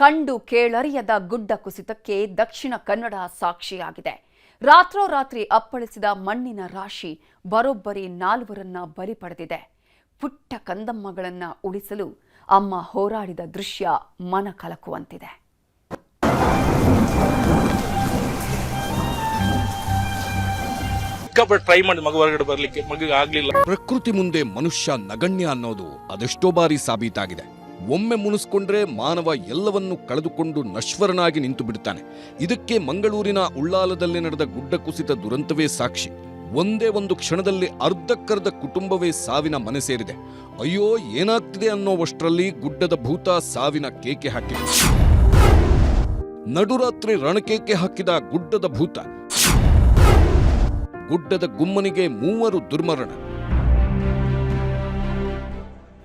ಕಂಡು ಕೇಳರಿಯದ ಗುಡ್ಡ ಕುಸಿತಕ್ಕೆ ದಕ್ಷಿಣ ಕನ್ನಡ ಸಾಕ್ಷಿಯಾಗಿದೆ. ರಾತ್ರೋರಾತ್ರಿ ಅಪ್ಪಳಿಸಿದ ಮಣ್ಣಿನ ರಾಶಿ ಬರೋಬ್ಬರಿ ನಾಲ್ವರನ್ನ ಬಲಿ ಪಡೆದಿದೆ. ಪುಟ್ಟ ಕಂದಮ್ಮಗಳನ್ನ ಉಳಿಸಲು ಅಮ್ಮ ಹೋರಾಡಿದ ದೃಶ್ಯ ಮನ ಕಲಕುವಂತಿದೆ. ಟ್ರೈ ಮಾಡಿ ಮಗು ಹೊರಗಡೆ ಬರ್ಲಿಕ್ಕೆ ಮಗುಗೆ ಆಗ್ಲಿಲ್ಲ. ಪ್ರಕೃತಿ ಮುಂದೆ ಮನುಷ್ಯ ನಗಣ್ಯ ಅನ್ನೋದು ಅದೆಷ್ಟೋ ಬಾರಿ ಸಾಬೀತಾಗಿದೆ. ಒಮ್ಮೆ ಮುನಿಸ್ಕೊಂಡ್ರೆ ಮಾನವ ಎಲ್ಲವನ್ನೂ ಕಳೆದುಕೊಂಡು ನಶ್ವರನಾಗಿ ನಿಂತು ಬಿಡ್ತಾನೆ. ಇದಕ್ಕೆ ಮಂಗಳೂರಿನ ಉಳ್ಳಾಲದಲ್ಲಿ ನಡೆದ ಗುಡ್ಡ ಕುಸಿತ ದುರಂತವೇ ಸಾಕ್ಷಿ. ಒಂದೇ ಒಂದು ಕ್ಷಣದಲ್ಲಿ ಅರ್ಧಕ್ಕರ್ಧ ಕುಟುಂಬವೇ ಸಾವಿನ ಮನೆ ಸೇರಿದೆ. ಅಯ್ಯೋ, ಏನಾಗ್ತಿದೆ ಅನ್ನೋವಷ್ಟರಲ್ಲಿ ಗುಡ್ಡದ ಭೂತ ಸಾವಿನ ಕೇಕೆ ಹಾಕಿದೆ. ನಡುರಾತ್ರಿ ರಣಕೇಕೆ ಹಾಕಿದ ಗುಡ್ಡದ ಭೂತ. ಗುಡ್ಡದ ಗುಮ್ಮನಿಗೆ ಮೂವರು ದುರ್ಮರಣ.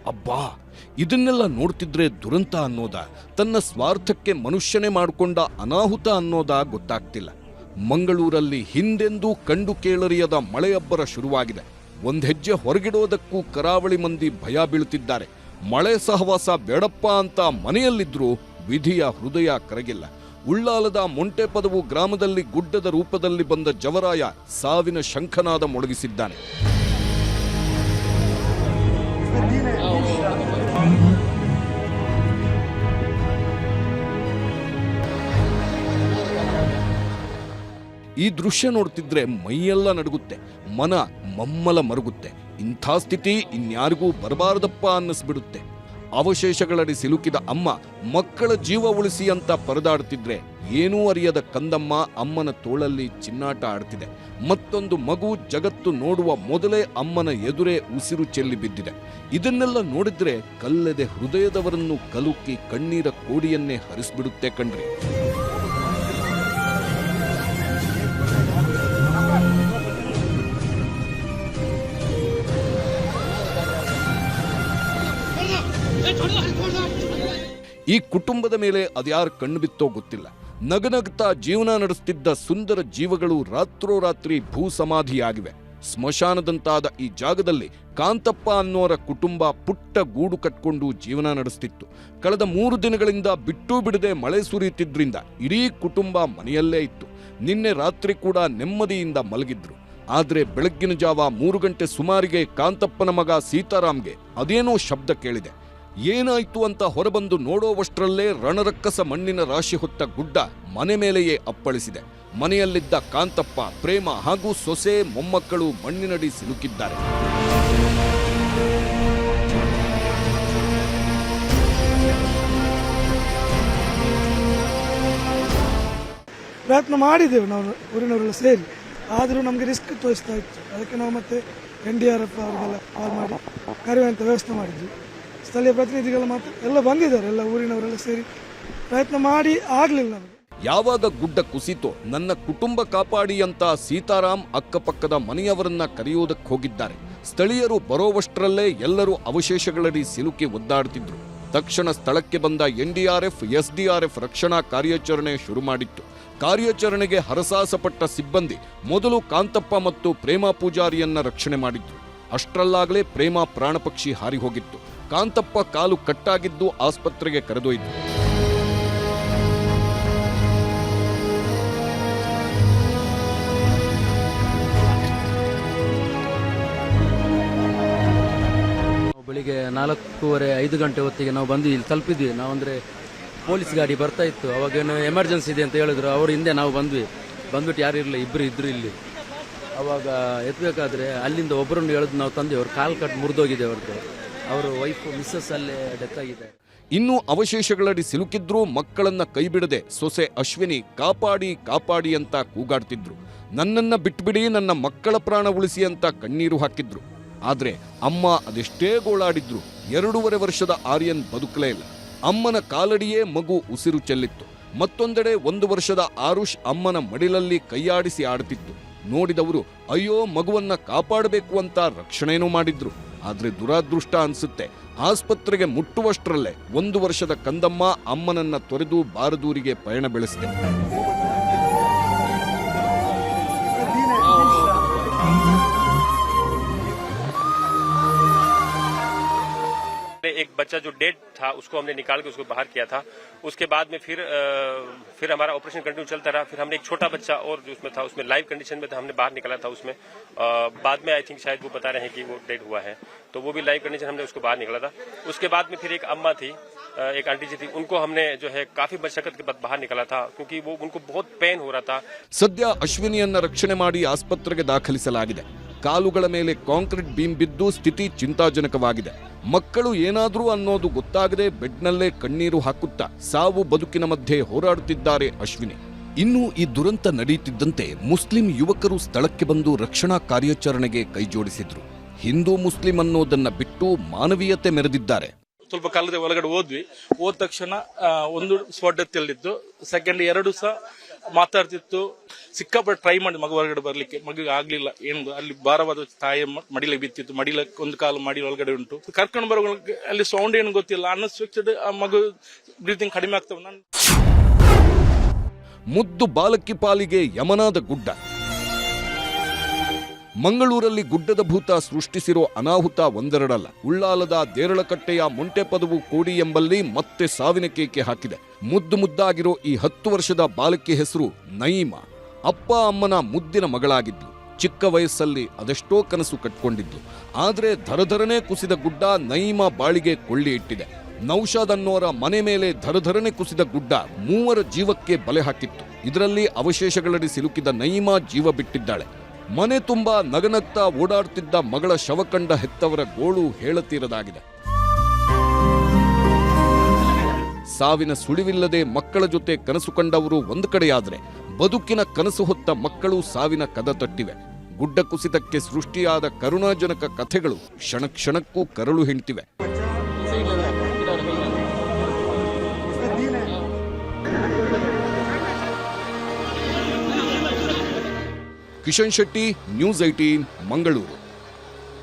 ಅಬ್ಬಾ! ಇದನ್ನೆಲ್ಲ ನೋಡ್ತಿದ್ರೆ ದುರಂತ ಅನ್ನೋದ, ತನ್ನ ಸ್ವಾರ್ಥಕ್ಕೆ ಮನುಷ್ಯನೇ ಮಾಡಿಕೊಂಡ ಅನಾಹುತ ಅನ್ನೋದ ಗೊತ್ತಾಗ್ತಿಲ್ಲ. ಮಂಗಳೂರಲ್ಲಿ ಹಿಂದೆಂದೂ ಕಂಡು ಕೇಳರಿಯದ ಮಳೆಯಬ್ಬರ ಶುರುವಾಗಿದೆ. ಒಂದ್ ಹೆಜ್ಜೆ ಹೊರಗಿಡೋದಕ್ಕೂ ಕರಾವಳಿ ಮಂದಿ ಭಯ ಬೀಳುತ್ತಿದ್ದಾರೆ ಮಳೆ ಸಹವಾಸ ಬೇಡಪ್ಪ ಅಂತ ಮನೆಯಲ್ಲಿದ್ರೂ ವಿಧಿಯ ಹೃದಯ ಕರಗಿಲ್ಲ. ಉಳ್ಳಾಲದ ಮೊಂಟೆಪದವು ಗ್ರಾಮದಲ್ಲಿ ಗುಡ್ಡದ ರೂಪದಲ್ಲಿ ಬಂದ ಜವರಾಯ ಸಾವಿನ ಶಂಖನಾದ ಮೊಳಗಿಸಿದ್ದಾನೆ. ಈ ದೃಶ್ಯ ನೋಡ್ತಿದ್ರೆ ಮೈಯೆಲ್ಲ ನಡುಗುತ್ತೆ ಮನ ಮಮ್ಮಲ ಮರುಗುತ್ತೆ. ಇಂಥ ಸ್ಥಿತಿ ಇನ್ಯಾರಿಗೂ ಬರಬಾರದಪ್ಪ ಅನ್ನಿಸ್ಬಿಡುತ್ತೆ. ಅವಶೇಷಗಳಡಿ ಸಿಲುಕಿದ ಅಮ್ಮ, ಮಕ್ಕಳ ಜೀವ ಉಳಿಸಿ ಅಂತ ಪರದಾಡ್ತಿದ್ರೆ ಏನೂ ಅರಿಯದ ಕಂದಮ್ಮ ಅಮ್ಮನ ತೋಳಲ್ಲಿ ಚಿನ್ನಾಟ ಆಡ್ತಿದೆ. ಮತ್ತೊಂದು ಮಗು ಜಗತ್ತು ನೋಡುವ ಮೊದಲೇ ಅಮ್ಮನ ಎದುರೇ ಉಸಿರು ಚೆಲ್ಲಿ ಬಿದ್ದಿದೆ. ಇದನ್ನೆಲ್ಲ ನೋಡಿದ್ರೆ ಕಲ್ಲದೆ ಹೃದಯದವರನ್ನು ಕಲುಕಿ ಕಣ್ಣೀರ ಕೋಡಿಯನ್ನೇ ಹರಿಸ್ಬಿಡುತ್ತೆ ಕಣ್ರಿ. ಈ ಕುಟುಂಬದ ಮೇಲೆ ಅದ್ಯಾರು ಕಣ್ಣು ಬಿತ್ತೋ ಗೊತ್ತಿಲ್ಲ. ನಗನಗ್ತಾ ಜೀವನ ನಡೆಸುತ್ತಿದ್ದ ಸುಂದರ ಜೀವಗಳು ರಾತ್ರೋರಾತ್ರಿ ಭೂ ಸಮಾಧಿಯಾಗಿವೆ ಸ್ಮಶಾನದಂತಾದ ಈ ಜಾಗದಲ್ಲಿ ಕಾಂತಪ್ಪ ಅನ್ನೋರ ಕುಟುಂಬ ಪುಟ್ಟ ಗೂಡು ಕಟ್ಕೊಂಡು ಜೀವನ ನಡೆಸ್ತಿತ್ತು. ಕಳೆದ ಮೂರು ದಿನಗಳಿಂದ ಬಿಟ್ಟು ಬಿಡದೆ ಮಳೆ ಸುರಿಯುತ್ತಿದ್ದರಿಂದ ಇಡೀ ಕುಟುಂಬ ಮನೆಯಲ್ಲೇ ಇತ್ತು. ನಿನ್ನೆ ರಾತ್ರಿ ಕೂಡ ನೆಮ್ಮದಿಯಿಂದ ಮಲಗಿದ್ರು. ಆದರೆ ಬೆಳಗ್ಗಿನ ಜಾವ ಮೂರು ಗಂಟೆ ಸುಮಾರಿಗೆ ಕಾಂತಪ್ಪನ ಮಗ ಸೀತಾರಾಮ್ಗೆ ಅದೇನೋ ಶಬ್ದ ಕೇಳಿದೆ. ಏನಾಯ್ತು ಅಂತ ಹೊರಬಂದು ನೋಡೋವಷ್ಟರಲ್ಲೇ ರಣರಕ್ಕಸ ಮಣ್ಣಿನ ರಾಶಿ ಹೊತ್ತ ಗುಡ್ಡ ಮನೆ ಮೇಲೆಯೇ ಅಪ್ಪಳಿಸಿದೆ. ಮನೆಯಲ್ಲಿದ್ದ ಕಾಂತಪ್ಪ, ಪ್ರೇಮ ಹಾಗೂ ಸೊಸೆ, ಮೊಮ್ಮಕ್ಕಳು ಮಣ್ಣಿನಡಿ ಸಿಲುಕಿದ್ದಾರೆ. ಪ್ರಯತ್ನ ಮಾಡಿದ್ದೇವೆ ನಾವು ಊರಿನವರೆಲ್ಲ ಸೇರಿ. ಆದರೂ ನಮಗೆ ರಿಸ್ಕ್ ತೋರಿಸ್ತಾ ಇತ್ತು. ಅದಕ್ಕೆ ನಾವು ಮತ್ತೆ ಎನ್ ಡಿ ಆರ್ ಎಫ್ ಅವರಿಗೆಲ್ಲ ಕಾಲ್ ಮಾಡಿ ಕರೆಯುವಂಥ ವ್ಯವಸ್ಥೆ ಮಾಡಿದ್ವಿ. ಸ್ಥಳೀಯ ಪ್ರತಿನಿಧಿಗಳು ಮಾತ್ರ ಎಲ್ಲ ಬಂದಿದ್ದಾರೆ, ಎಲ್ಲ ಊರಿನವರೆಲ್ಲ ಸೇರಿ. ಪ್ರಯತ್ನ ಮಾಡಿ ಆಗಲಿಲ್ಲ ನಮಗೆ. ಯಾವಾಗ ಗುಡ್ಡ ಕುಸಿತೋ ನನ್ನ ಕುಟುಂಬ ಕಾಪಾಡಿ ಅಂತ ಸೀತಾರಾಮ್ ಅಕ್ಕಪಕ್ಕದ ಮನೆಯವರನ್ನ ಕರೆಯುವುದಕ್ಕೆ ಹೋಗಿದ್ದಾರೆ. ಸ್ಥಳೀಯರು ಬರೋವಷ್ಟರಲ್ಲೇ ಎಲ್ಲರೂ ಅವಶೇಷಗಳಡಿ ಸಿಲುಕಿ ಒದ್ದಾಡ್ತಿದ್ರು. ತಕ್ಷಣ ಸ್ಥಳಕ್ಕೆ ಬಂದ ಎನ್ಡಿಆರ್ಎಫ್ ಎಸ್ಡಿಆರ್ಎಫ್ ರಕ್ಷಣಾ ಕಾರ್ಯಾಚರಣೆ ಶುರು ಮಾಡಿತ್ತು. ಕಾರ್ಯಾಚರಣೆಗೆ ಹರಸಾಸಪಟ್ಟ ಸಿಬ್ಬಂದಿ ಮೊದಲು ಕಾಂತಪ್ಪ ಮತ್ತು ಪ್ರೇಮ ಪೂಜಾರಿಯನ್ನ ರಕ್ಷಣೆ ಮಾಡಿದ್ರು. ಅಷ್ಟರಲ್ಲಾಗಲೇ ಪ್ರೇಮ ಪ್ರಾಣಪಕ್ಷಿ ಹಾರಿ ಹೋಗಿತ್ತು. ಕಾಂತಪ್ಪ ಕಾಲು ಕಟ್ಟಾಗಿದ್ದು ಆಸ್ಪತ್ರೆಗೆ ಕರೆದೊಯ್ದು. ಬೆಳಿಗ್ಗೆ ನಾಲ್ಕೂವರೆ ಐದು ಗಂಟೆ ಹೊತ್ತಿಗೆ ನಾವು ಬಂದು ಇಲ್ಲಿ ತಲುಪಿದ್ವಿ. ನಾವು ಅಂದ್ರೆ ಪೊಲೀಸ್ ಗಾಡಿ ಬರ್ತಾ ಇತ್ತು. ಅವಾಗೇನು ಎಮರ್ಜೆನ್ಸಿ ಇದೆ ಅಂತ ಹೇಳಿದ್ರು. ಅವರು ಹಿಂದೆ ನಾವು ಬಂದ್ವಿ. ಬಂದ್ಬಿಟ್ಟು ಯಾರು ಇರಲಿಲ್ಲ. ಇಬ್ರು ಇದ್ರು ಇಲ್ಲಿ. ಅವಾಗ ಎತ್ತಬೇಕಾದ್ರೆ ಅಲ್ಲಿಂದ ಒಬ್ಬರನ್ನು ಹೇಳಿದ್ ನಾವು ತಂದೆ, ಅವ್ರು ಕಾಲು ಕಟ್ಟು ಮುರಿದೋಗಿದೆ ಅವ್ರದ್ದು. ಅವರು ವೈಫ್ ಮಿಸ್ಸಸ್ ಅಲ್ಲೇ ಡೆತ್ ಆಗಿದೆ. ಇನ್ನು ಅವಶೇಷಗಳಡಿ ಸಿಲುಕಿದ್ರೂ ಮಕ್ಕಳನ್ನ ಕೈಬಿಡದೆ ಸೊಸೆ ಅಶ್ವಿನಿ ಕಾಪಾಡಿ ಕಾಪಾಡಿ ಅಂತ ಕೂಗಾಡ್ತಿದ್ರು. ನನ್ನನ್ನ ಬಿಟ್ಬಿಡಿ, ನನ್ನ ಮಕ್ಕಳ ಪ್ರಾಣ ಉಳಿಸಿ ಅಂತ ಕಣ್ಣೀರು ಹಾಕಿದ್ರು. ಆದ್ರೆ ಅಮ್ಮ ಅದೆಷ್ಟೇ ಗೋಳಾಡಿದ್ರು, ಎರಡೂವರೆ ವರ್ಷದ ಆರ್ಯನ್ ಬದುಕಲೇ ಇಲ್ಲ. ಅಮ್ಮನ ಕಾಲಡಿಯೇ ಮಗು ಉಸಿರು ಚೆಲ್ಲಿತ್ತು. ಮತ್ತೊಂದೆಡೆ ಒಂದು ವರ್ಷದ ಆರುಷ್ ಅಮ್ಮನ ಮಡಿಲಲ್ಲಿ ಕೈಯಾಡಿಸಿ ಆಡ್ತಿತ್ತು. ನೋಡಿದವರು, ಅಯ್ಯೋ, ಮಗುವನ್ನ ಕಾಪಾಡಬೇಕು ಅಂತ ರಕ್ಷಣೆನೂ ಮಾಡಿದ್ರು. ಆದ್ರೆ ದುರಾದೃಷ್ಟ ಅನ್ಸುತ್ತೆ. ಆಸ್ಪತ್ರೆಗೆ ಮುಟ್ಟುವಷ್ಟರಲ್ಲೇ ಒಂದು ವರ್ಷದ ಕಂದಮ್ಮ ಅಮ್ಮನನ್ನ ತೊರೆದು ಬಾರದೂರಿಗೆ ಪಯಣ ಬೆಳೆಸಿದೆ. एक बच्चा जो डेड था उसको हमने निकाल के उसको बाहर किया था उसके बाद में फिर अ, फिर हमारा ऑपरेशन कंटिन्यू चलता रहा फिर हमने एक छोटा बच्चा और जो उसमें था उसमें लाइव कंडीशन में था हमने बाहर निकाला था उसमें अ, बाद में आई थिंक शायद वो बता रहे हैं कि वो डेड हुआ है तो वो भी लाइव कंडीशन हमने उसको बाहर निकाला था उसके बाद में फिर एक अम्मा थी अ, एक आंटी जी थी उनको हमने जो है काफी मशक्कत के बाद बाहर निकाला था क्योंकि वो उनको बहुत पेन हो रहा था ಸದ್ಯ ಅಶ್ವಿನಿಯನ್ನ ರಕ್ಷಣೆ ಮಾಡಿ ಆಸ್ಪತ್ರೆಗೆ ದಾಖಲಿಸಲಾಗಿದೆ ಕಾಲುಗಳ ಮೇಲೆ ಕಾಂಕ್ರೀಟ್ ಬೀಮ್ ಬಿದ್ದು ಸ್ಥಿತಿ ಚಿಂತಾಜನಕವಾಗಿದೆ. ಮಕ್ಕಳು ಏನಾದರೂ ಅನ್ನೋದು ಗೊತ್ತಾಗದೆ ಬೆಡ್ನಲ್ಲೇ ಕಣ್ಣೀರು ಹಾಕುತ್ತಾ ಸಾವು ಬದುಕಿನ ಮಧ್ಯೆ ಹೋರಾಡುತ್ತಿದ್ದಾರೆ ಅಶ್ವಿನಿ. ಇನ್ನು ಈ ದುರಂತ ನಡೆಯುತ್ತಿದ್ದಂತೆ ಮುಸ್ಲಿಂ ಯುವಕರು ಸ್ಥಳಕ್ಕೆ ಬಂದು ರಕ್ಷಣಾ ಕಾರ್ಯಾಚರಣೆಗೆ ಕೈಜೋಡಿಸಿದ್ರು. ಹಿಂದೂ ಮುಸ್ಲಿಂ ಅನ್ನೋದನ್ನ ಬಿಟ್ಟು ಮಾನವೀಯತೆ ಮೆರೆದಿದ್ದಾರೆ. ಸ್ವಲ್ಪ ಕಾಲದ ಒಳಗಡೆ ಹೋದ್ವಿ. ಹೋದ ತಕ್ಷಣ ಒಂದು ಸ್ಪಾಟ್ ಡೆತ್ ಸೆಕೆಂಡ್, ಎರಡು ಸಹ ಮಾತಾಡ್ತಿತ್ತು. ಸಿಕ್ಕಾಪಟ್ಟೆ ಟ್ರೈ ಮಾಡಿ ಮಗು ಹೊರಗಡೆ ಬರ್ಲಿಕ್ಕೆ. ಮಗುಗೆ ಆಗ್ಲಿಲ್ಲ. ಏನು ಅಲ್ಲಿ ಭಾರವಾದ ತಾಯಿ ಮ- ಮಡಿಲಿಗೆ ಬಿತ್ತಿತ್ತು ಮಡಿಲ ಒಂದು ಕಾಲು ಮಡಿ ಒಳಗಡೆ ಉಂಟು. ಕರ್ಕೊಂಡು ಬರೋ ಅಲ್ಲಿ ಸೌಂಡ್ ಏನು ಗೊತ್ತಿಲ್ಲ. ಅನ್ಎಕ್ಸ್ಪೆಕ್ಟೆಡ್ ಆ ಮಗು ಬ್ರೀತಿಂಗ್ ಕಡಿಮೆ ಆಗ್ತವೆ. ನಾನು ಮುದ್ದು ಬಾಲಕ್ಕಿ ಪಾಲಿಗೆ ಯಮನಾದ ಗುಡ್ಡ. ಮಂಗಳೂರಲ್ಲಿ ಗುಡ್ಡದ ಭೂತ ಸೃಷ್ಟಿಸಿರೋ ಅನಾಹುತ ಒಂದೆರಡಲ್ಲ. ಉಳ್ಳಾಲದ ದೇರಳಕಟ್ಟೆಯ ಮೊಂಟೆಪದವು ಕೋಡಿ ಎಂಬಲ್ಲಿ ಮತ್ತೆ ಸಾವಿನ ಕೇಕೆ ಹಾಕಿದೆ. ಮುದ್ದು ಮುದ್ದಾಗಿರೋ ಈ ಹತ್ತು ವರ್ಷದ ಬಾಲಕಿ ಹೆಸರು ನಯೀಮಾ. ಅಪ್ಪ ಅಮ್ಮನ ಮುದ್ದಿನ ಮಗಳಾಗಿದ್ದು ಚಿಕ್ಕ ವಯಸ್ಸಲ್ಲಿ ಅದೆಷ್ಟೋ ಕನಸು ಕಟ್ಕೊಂಡಿದ್ದು ಆದರೆ ಧರಧರನೆ ಕುಸಿದ ಗುಡ್ಡ ನಯೀಮಾ ಬಾಳಿಗೆ ಕೊಳ್ಳಿ ಇಟ್ಟಿದೆ. ನೌಷಾದ್ ಅನ್ನೋರ ಮನೆ ಮೇಲೆ ಧರಧರನೆ ಕುಸಿದ ಗುಡ್ಡ ಮೂವರ ಜೀವಕ್ಕೆ ಬಲೆ ಹಾಕಿತ್ತು. ಇದರಲ್ಲಿ ಅವಶೇಷಗಳಡಿ ಸಿಲುಕಿದ ನಯೀಮಾ ಜೀವ ಬಿಟ್ಟಿದ್ದಾಳೆ. ಮನೆ ತುಂಬ ನಗನಗ್ತಾ ಓಡಾಡ್ತಿದ್ದ ಮಗಳ ಶವಕಂಡ ಹೆತ್ತವರ ಗೋಳು ಹೇಳತೀರದಾಗಿದೆ. ಸಾವಿನ ಸುಳಿವಿಲ್ಲದೆ ಮಕ್ಕಳ ಜೊತೆ ಕನಸು ಕಂಡವರು ಒಂದು ಕಡೆಯಾದರೆ ಬದುಕಿನ ಕನಸು ಹೊತ್ತ ಮಕ್ಕಳು ಸಾವಿನ ಕದ ತಟ್ಟಿವೆ. ಗುಡ್ಡ ಕುಸಿತಕ್ಕೆ ಸೃಷ್ಟಿಯಾದ ಕರುಣಾಜನಕ ಕಥೆಗಳು ಕ್ಷಣ ಕ್ಷಣಕ್ಕೂ ಕರಳು ಹಿಂಡ್ತಿವೆ ಕಿಶನ್ ಶೆಟ್ಟಿ ನ್ಯೂಸ್ ಐಟೀನ್ ಮಂಗಳೂರು.